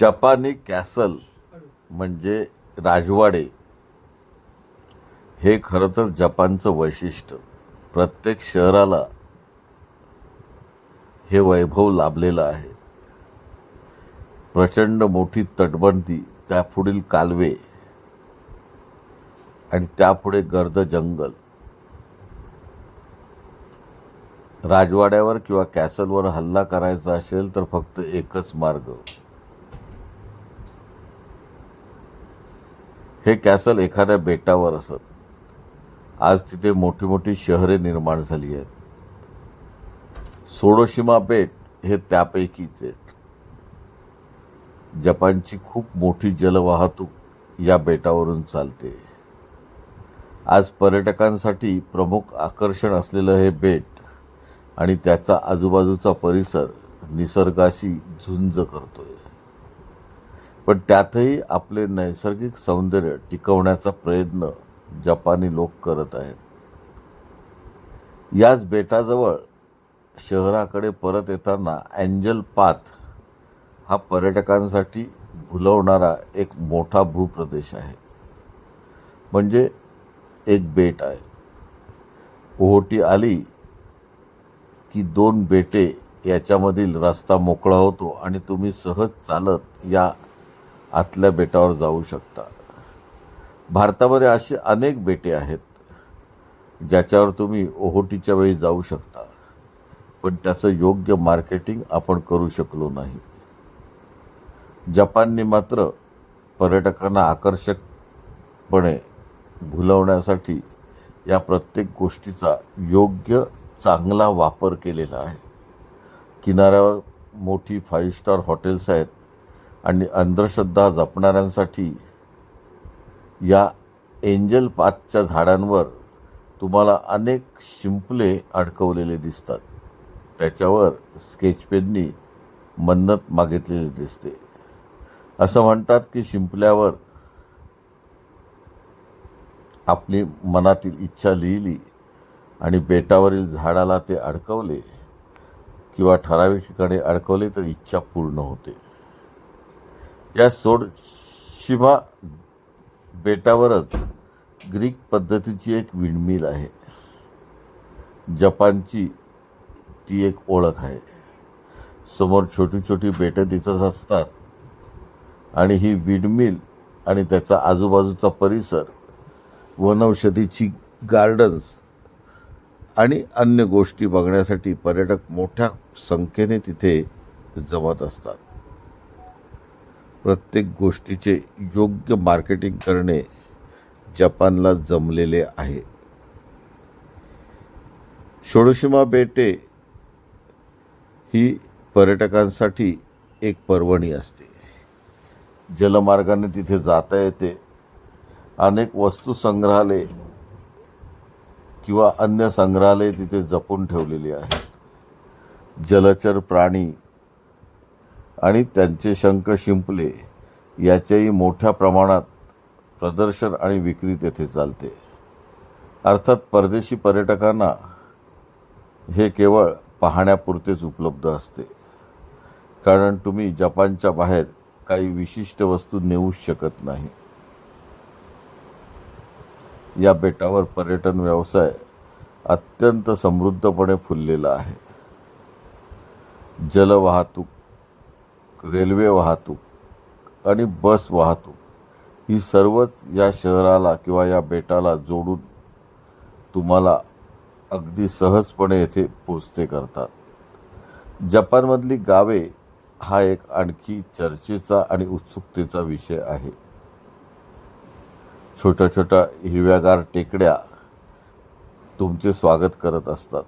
जपानी कॅसल म्हणजे राजवाडे. हे खरं तर जपानचं वैशिष्ट्य. प्रत्येक शहराला हे वैभव लाभलेलं आहे. प्रचंड मोठी तटबंदी त्यापुढील कालवे आणि त्यापुढे गर्द जंगल. राजवाड्यावर किंवा कॅसलवर हल्ला करायचा असेल तर फक्त एकच मार्ग. हे कॅसल एखाद्या बेटावर असत. आज तिथे मोठी मोठी शहरे निर्माण झाली आहेत. सोडोशिमा बेट हे त्यापैकीच आहे जपानची खूप मोठी जलवाहतूक या बेटावरून चालते. आज पर्यटकांसाठी प्रमुख आकर्षण असलेलं हे बेट आणि त्याचा आजूबाजूचा परिसर निसर्गाशी झुंज करतोय. पण त्यातही आपले नैसर्गिक सौंदर्य टिकवण्याचा प्रयत्न जपानी लोक करत आहेत. याच बेटाजवळ शहराकडे परत येताना अँजल पाथ हा पर्यटकांसाठी भुलवणारा एक मोठा भूप्रदेश आहे. म्हणजे एक बेट आहे. ओहोटी आली की दोन बेटे याच्यामधील रस्ता मोकळा होतो आणि तुम्ही सहज चालत या आतल्या बेटावर जाऊ शकता. भारतामध्ये असे अनेक बेटे आहेत ज्याच्यावर तुम्ही ओहोटीच्या वेळी जाऊ शकता. पण त्याचं योग्य मार्केटिंग आपण करू शकलो नाही. जपानने मात्र पर्यटकांना आकर्षकपणे भुलवण्यासाठी या प्रत्येक गोष्टीचा योग्य चांगला वापर केलेला आहे. किनाऱ्यावर मोठी फाईव्ह स्टार हॉटेल्स आहेत. आणि अंधश्रद्धा जपणाऱ्यांसाठी या एंजल पाथच्या झाडांवर तुम्हाला अनेक शिंपले अडकवलेले दिसतात. त्याच्यावर स्केच पेननी मन्नत मागितलेली दिसते. असं म्हणतात की शिंपल्यावर आपली मनातील इच्छा लिहिली आणि बेटावरील झाडाला ते अडकवले किंवा ठराविक ठिकाणी अडकवले तर इच्छा पूर्ण होते. या सोडशिमा बेटावरच ग्रीक पद्धतीची एक विंडमिल आहे. जपानची ती एक ओळख आहे. समोर छोटी छोटी बेटं दिसत असतात आणि ही विंडमिल आणि त्याचा आजूबाजूचा परिसर वनौषधीची गार्डन्स आणि अन्य गोष्टी बघण्यासाठी पर्यटक मोठ्या संख्येने तिथे जमत असतात. प्रत्येक गोष्टीचे योग्य मार्केटिंग करणे जपानला जमलेले आहे. षोडशिमा बेटे ही पर्यटकांसाठी एक पर्वणी असते. जलमार्गाने तिथे जाता येते. अनेक वस्तू संग्रहालय किंवा अन्य संग्रहालय तिथे जपून ठेवलेली आहेत. जलचर प्राणी आणि त्यांचे शंख शिंपले याचेही मोठ्या प्रमाणात प्रदर्शन आणि विक्री तेथे चालते. अर्थात परदेशी पर्यटकांना हे केवळ पाहण्यापुरतेच उपलब्ध असते. कारण तुम्ही जपानच्या बाहेर काही विशिष्ट वस्तू नेऊच शकत नाही. या बेटावर पर्यटन व्यवसाय अत्यंत समृद्धपणे फुललेला आहे. जलवाहतूक रेल्वे वाहतूक आणि बस वाहतूक ही सर्वच या शहराला किंवा या बेटाला जोडून तुम्हाला अगदी सहजपणे येथे पोचते करतात. जपानमधली गावे हा एक आणखी चर्चेचा आणि उत्सुकतेचा विषय आहे. छोट्या छोट्या हिरव्यागार टेकड्या तुमचे स्वागत करत असतात.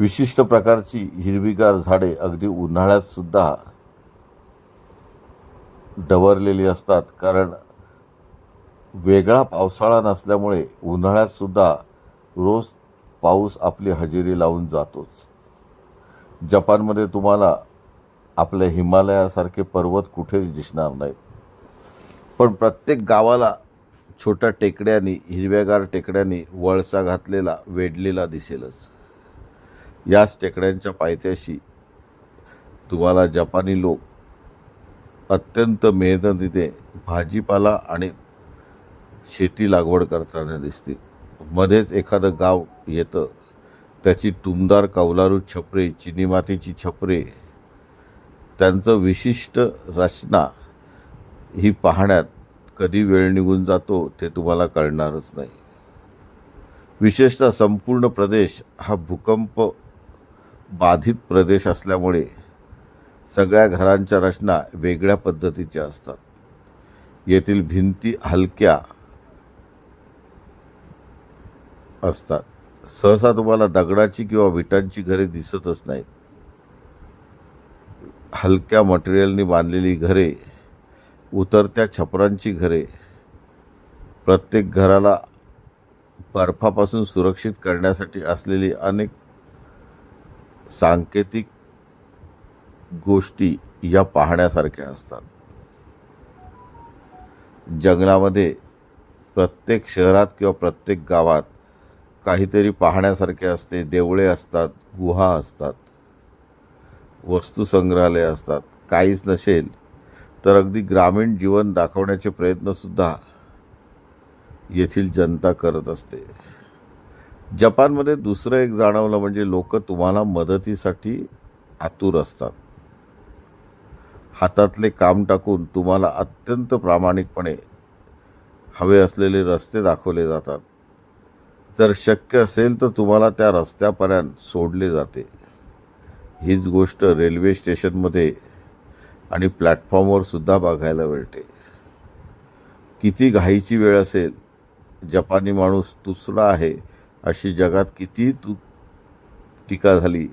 विशिष्ट प्रकारची हिरवीगार झाडे अगदी उन्हाळ्यात सुद्धा डवरलेली असतात. कारण वेगळा पावसाळा नसल्यामुळे उन्हाळ्यात सुद्धा रोज पाऊस आपली हजेरी लावून जातोच. जपानमध्ये तुम्हाला आपल्या हिमालयासारखे पर्वत कुठेच दिसणार नाहीत. पण प्रत्येक गावाला छोट्या टेकड्यांनी हिरव्यागार टेकड्यांनी वळसा घातलेला वेढलेला दिसेलच. याच टेकड्यांच्या पायथ्याशी तुम्हाला जपानी लोक अत्यंत मेहनतीने भाजीपाला आणि शेती लागवड करताना दिसतील. मध्येच एखादं गाव येतं. त्याची टुमदार कौलारू छपरे चिनी मातीची छपरे त्यांचं विशिष्ट रचना ही पाहण्यात कधी वेळ निघून जातो ते तुम्हाला कळणारच नाही. विशेषतः संपूर्ण प्रदेश हा भूकंप बाधित प्रदेश असल्यामुळे सगळ्या घरांच्या रचना वेगळ्या पद्धतीच्या असतात. येथील भिंती हलक्या असतात. सहसा तुम्हाला दगडाची किंवा विटांची घरे दिसतच नाहीत. हलक्या मटेरियलनी बांधलेली घरे उतरत्या छपरांची घरे प्रत्येक घराला बर्फापासून सुरक्षित करण्यासाठी असलेली अनेक सांकेतिक गोष्टी या पाहण्यासारख्या असतात. जंगलामध्ये प्रत्येक शहरात किंवा प्रत्येक गावात काहीतरी पाहण्यासारखे असते. देवळे असतात गुहा असतात वस्तुसंग्रहालय असतात. काहीच नसेल तर अगदी ग्रामीण जीवन दाखवण्याचे प्रयत्नसुद्धा येथील जनता करत असते. जपानमध्ये दुसरं एक जाणवलं म्हणजे लोक तुम्हाला मदतीसाठी आतुर असतात. हातातले काम टाकून तुम्हाला अत्यंत प्रामाणिकपणे हवे असलेले रस्ते दाखवले जातात. जर शक्य असेल तर तुम्हाला त्या रस्त्यापर्यंत सोडले जाते. हीच गोष्ट रेल्वे स्टेशनमध्ये आणि प्लॅटफॉर्मवर सुद्धा बघायला मिळते. किती घाईची वेळ असेल जपानी माणूस दुसरा आहे अशी जगात किती तू टीका झाली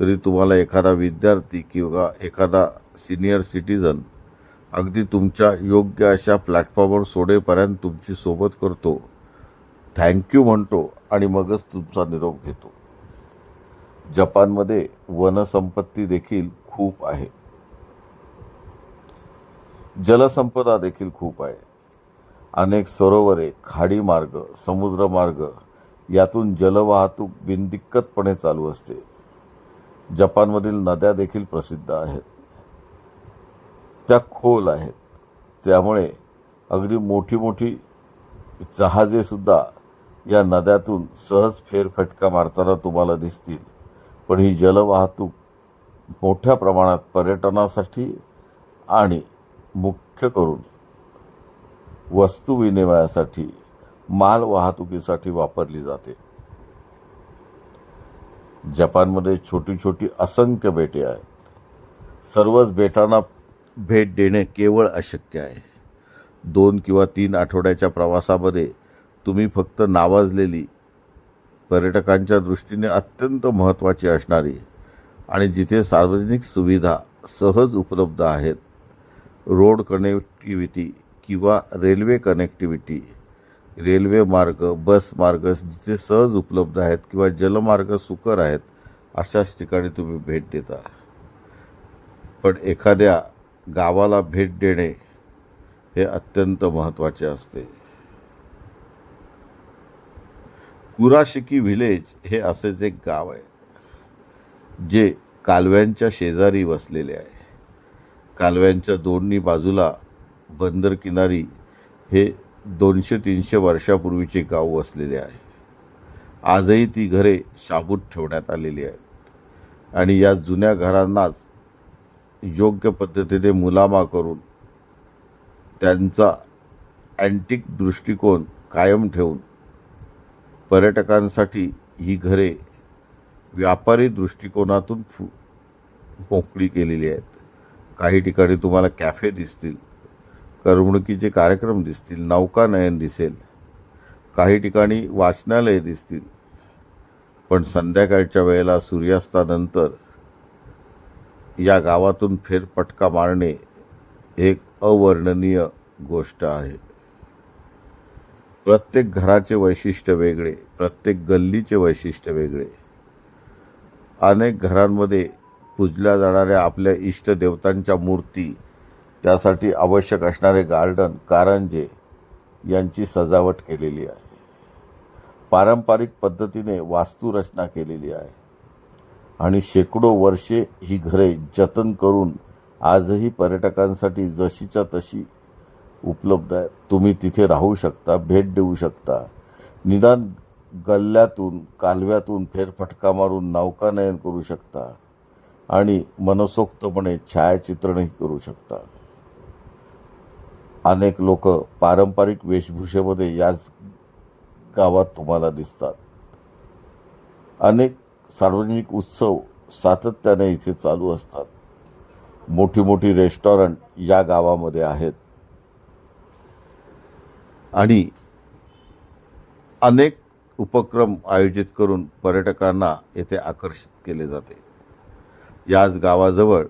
तरी तुम्हाला एखादा विद्यार्थी किंवा एखादा सिनियर सिटीजन अगदी तुमच्या योग्य अशा प्लॅटफॉर्मवर सोडेपर्यंत तुमची सोबत करतो थँक्यू म्हणतो आणि मगच तुमचा निरोप घेतो. जपानमध्ये वनसंपत्ती देखील खूप आहे. जलसंपदा देखील खूप आहे. अनेक सरोवरे खाडीमार्ग समुद्रमार्ग यातून जलवाहतूक बिनदिक्कतपणे चालू असते. जपानमधील नद्या देखील प्रसिद्ध आहेत. त्या खोल आहेत. त्यामुळे अगदी मोठी मोठी जहाजेसुद्धा या नद्यातून सहज फेरफटका मारताना तुम्हाला दिसतील. पण ही जलवाहतूक मोठ्या प्रमाणात पर्यटनासाठी आणि मुख्य करून वस्तू विनिमयासाठी माल वाहतुकीसाठी वापरली जाते. जपानमध्ये छोटी छोटी असंख्य बेटे आहेत. सर्वच बेटांना भेट देणे केवळ अशक्य आहे. दोन किंवा तीन आठवड्याच्या प्रवासामध्ये तुम्ही फक्त नावाजलेली पर्यटकांच्या दृष्टीने अत्यंत महत्त्वाची असणारी आणि जिथे सार्वजनिक सुविधा सहज उपलब्ध आहेत रोड कनेक्टिव्हिटी किंवा रेल्वे कनेक्टिव्हिटी रेल्वे मार्ग बस मार्ग जिथे सहज उपलब्ध आहेत किंवा जलमार्ग सुकर आहेत अशाच ठिकाणी तुम्ही भेट देता. पण एखाद्या गावाला भेट देणे हे अत्यंत महत्त्वाचे असते. कुराशिकी व्हिलेज हे असेच एक गाव आहे जे कालव्यांच्या शेजारी वसलेले आहे. कालव्यांच्या दोन्ही बाजूला बंदर किनारी हे दोनशे तीनशे वर्षापूर्वीचे गाव वसलेले आहे आजही ती घरे शाबूत ठेवण्यात आलेली आहेत. आणि या जुन्या घरांनाच योग्य पद्धतीने मुलामा करून त्यांचा अँटिक दृष्टिकोन कायम ठेवून पर्यटकांसाठी ही घरे व्यापारी दृष्टिकोनातून फु मोकळी केलेली आहेत. काही ठिकाणी तुम्हाला कॅफे दिसतील. करमणुकीचे कार्यक्रम दिसतील नौकानयन दिसेल काही ठिकाणी वाचनालये दिसतील. पण संध्याकाळच्या वेळेला सूर्यास्तानंतर या गावातून फेरपटका मारणे एक अवर्णनीय गोष्ट आहे. प्रत्येक घराचे वैशिष्ट्य वेगळे प्रत्येक गल्लीचे वैशिष्ट्य वेगळे. अनेक घरांमध्ये पूजल्या जाणाऱ्या आपल्या इष्टदेवतांच्या मूर्ती त्यासाठी आवश्यक असणारे गार्डन कारंजे यांची सजावट केलेली आहे. पारंपरिक पद्धतीने वास्तुरचना केलेली आहे. आणि शेकडो वर्षे ही घरे जतन करून आजही पर्यटकांसाठी जशीच्या तशी उपलब्ध आहे तुम्ही तिथे राहू शकता भेट देऊ शकता. निदान गल्ल्यातून कालव्यातून फेरफटका मारून नौकानयन करू शकता. आणि मनसोक्तपणे छायाचित्रणही करू शकता. अनेक लोक पारंपरिक वेशभूषेमध्ये याच गावात तुम्हाला दिसतात. अनेक सार्वजनिक उत्सव सातत्याने इथे चालू असतात. मोठी मोठी रेस्टॉरंट या गावामध्ये आहेत. आणि अनेक उपक्रम आयोजित करून पर्यटकांना येथे आकर्षित केले जाते. याच गावाजवळ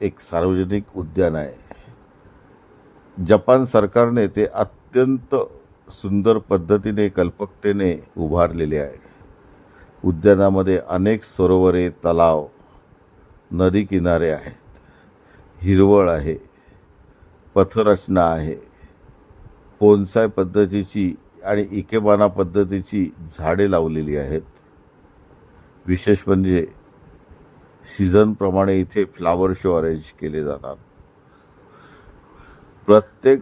एक सार्वजनिक उद्यान आहे. जपान सरकारने ते अत्यंत सुंदर पद्धतीने कल्पकतेने उभारलेले आहे. उद्यानामध्ये अनेक सरोवरे तलाव नदी किनारे आहेत. हिरवळ आहे पथरचना आहे. पोनसाय पद्धतीची आणि इकेबाना पद्धतीची झाडे लावलेली आहेत. विशेष म्हणजे सीझनप्रमाणे इथे फ्लावर शो अरेंज केले जातात. प्रत्येक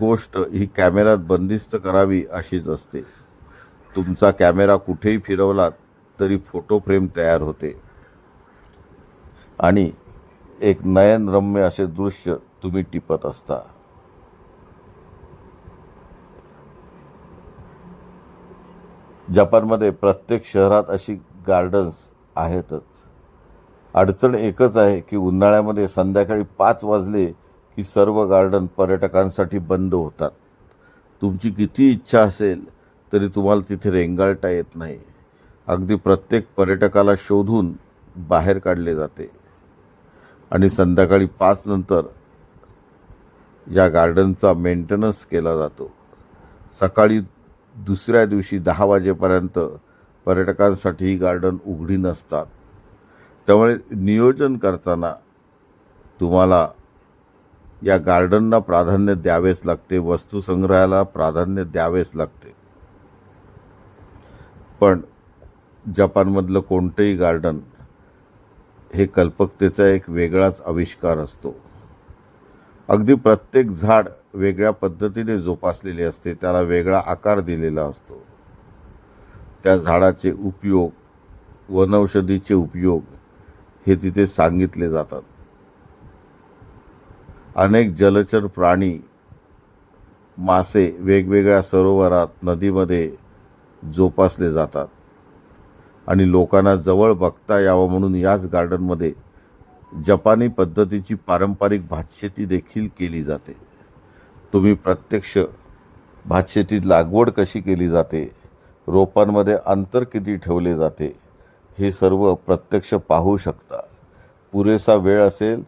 गोष्ट ही कॅमेऱ्यात बंदिस्त करावी अशीच असते. तुमचा कॅमेरा कुठेही फिरवलात तरी फोटो फ्रेम तयार होते. आणि एक नयनरम्य असे दृश्य तुम्ही टिपत असता. जपानमध्ये प्रत्येक शहरात अशी गार्डन्स आहेतच. अडचण एकच आहे की उन्हाळ्यामध्ये संध्याकाळी पाच वाजले की सर्व गार्डन पर्यटकांसाठी बंद होतात. तुमची किती इच्छा असेल तरी तुम्हाला तिथे रेंगाळता येत नाही. अगदी प्रत्येक पर्यटकाला शोधून बाहेर काढले जाते. आणि संध्याकाळी पाच नंतर या गार्डनचा मेंटेनन्स केला जातो. सकाळी दुसऱ्या दिवशी दहा वाजेपर्यंत पर्यटकांसाठी ही गार्डन उघडी नसतात. त्यामुळे नियोजन करताना तुम्हाला या गार्डनला प्राधान्य द्यावेच लागते वस्तुसंग्रहाला प्राधान्य द्यावेच लागते. पण जपानमधलं कोणतंही गार्डन हे कल्पकतेचा एक वेगळाच आविष्कार असतो. अगदी प्रत्येक झाड वेगळ्या पद्धतीने जोपासलेले असते त्याला वेगळा आकार दिलेला असतो. त्या झाडाचे उपयोग वनौषधीचे उपयोग हे तिथे सांगितले जातात. अनेक जलचर प्राणी मासे वेगवेगळ्या सरोवरात नदीमध्ये जोपासले जातात. आणि लोकांना जवळ बघता यावं म्हणून याच गार्डनमध्ये जपानी पद्धतीची पारंपरिक भातशेती देखील केली जाते. तुम्ही प्रत्यक्ष भातशेतीत लागवड कशी केली जाते? रोपांमध्ये अंतर किती ठेवले जाते? हे सर्व प्रत्यक्ष पाहू शकता. पुरेसा वेळ असेल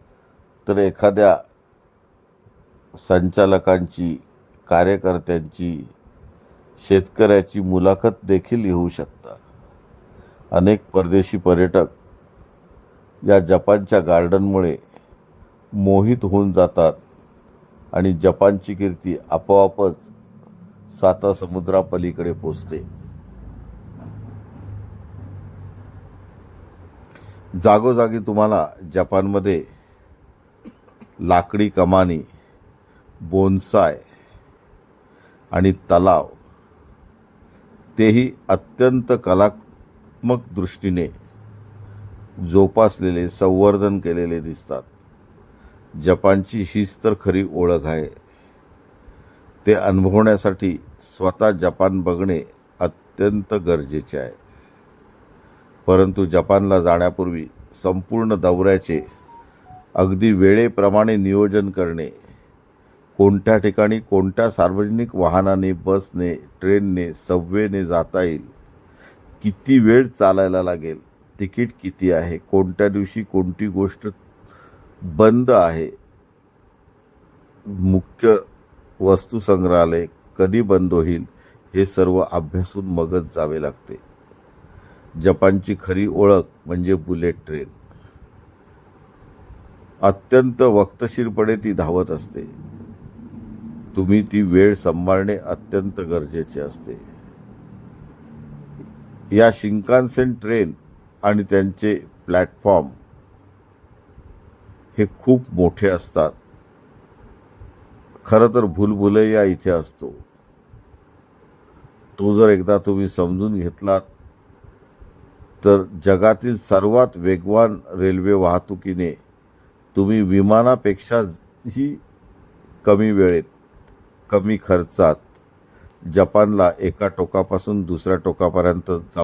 तर एखाद्या संचालकांची कार्यकर्त्यांची शेतकऱ्याची मुलाखत देखील येऊ शकता अनेक परदेशी पर्यटक या जपानच्या गार्डनमुळे मोहित होऊन जातात आणि जपानची कीर्ती आपोआपच साता समुद्रापलीकडे पोचते. जागोजागी तुम्हाला जपानमध्ये लाकडी कमानी बोन्साय आणि तलाव तेही अत्यंत कलात्मक दृष्टीने जोपासलेले संवर्धन केलेले दिसतात. जपानची हीच तर खरी ओळख आहे. ते अनुभवण्यासाठी स्वतः जपान बघणे अत्यंत गरजेचे आहे. परंतु जपानला जाण्यापूर्वी संपूर्ण दौऱ्याचे अगदी वेळेप्रमाणे नियोजन करणे कोणत्या ठिकाणी कोणत्या सार्वजनिक वाहनाने बसने ट्रेनने सबवेने जाता येईल? किती वेळ चालायला लागेल? तिकीट किती आहे? कोणत्या दिवशी कोणती गोष्ट बंद आहे? मुख्य वस्तू संग्रहालय कधी बंद होईल? हे सर्व अभ्यासून मगच जावे लागते. जपानची खरी ओळख म्हणजे बुलेट ट्रेन. अत्यंत वक्तशीरपणे ती धावत असते. तुम्ही ती वेळ सांभाळणे अत्यंत गरजेचे असते. या शिंकानसेन ट्रेन आणि त्यांचे प्लॅटफॉर्म हे खूप मोठे असतात. खरं तर भूलभुलैया इथे असतो. तो जर एकदा तुम्ही समजून घेतलात तर जगातील सर्वात वेगवान रेल्वे वाहतुकीने तुम्ही विमानापेक्षाही कमी वेळेत कमी खर्चात जपानला एका टोकापासून दुसऱ्या टोकापर्यंत जा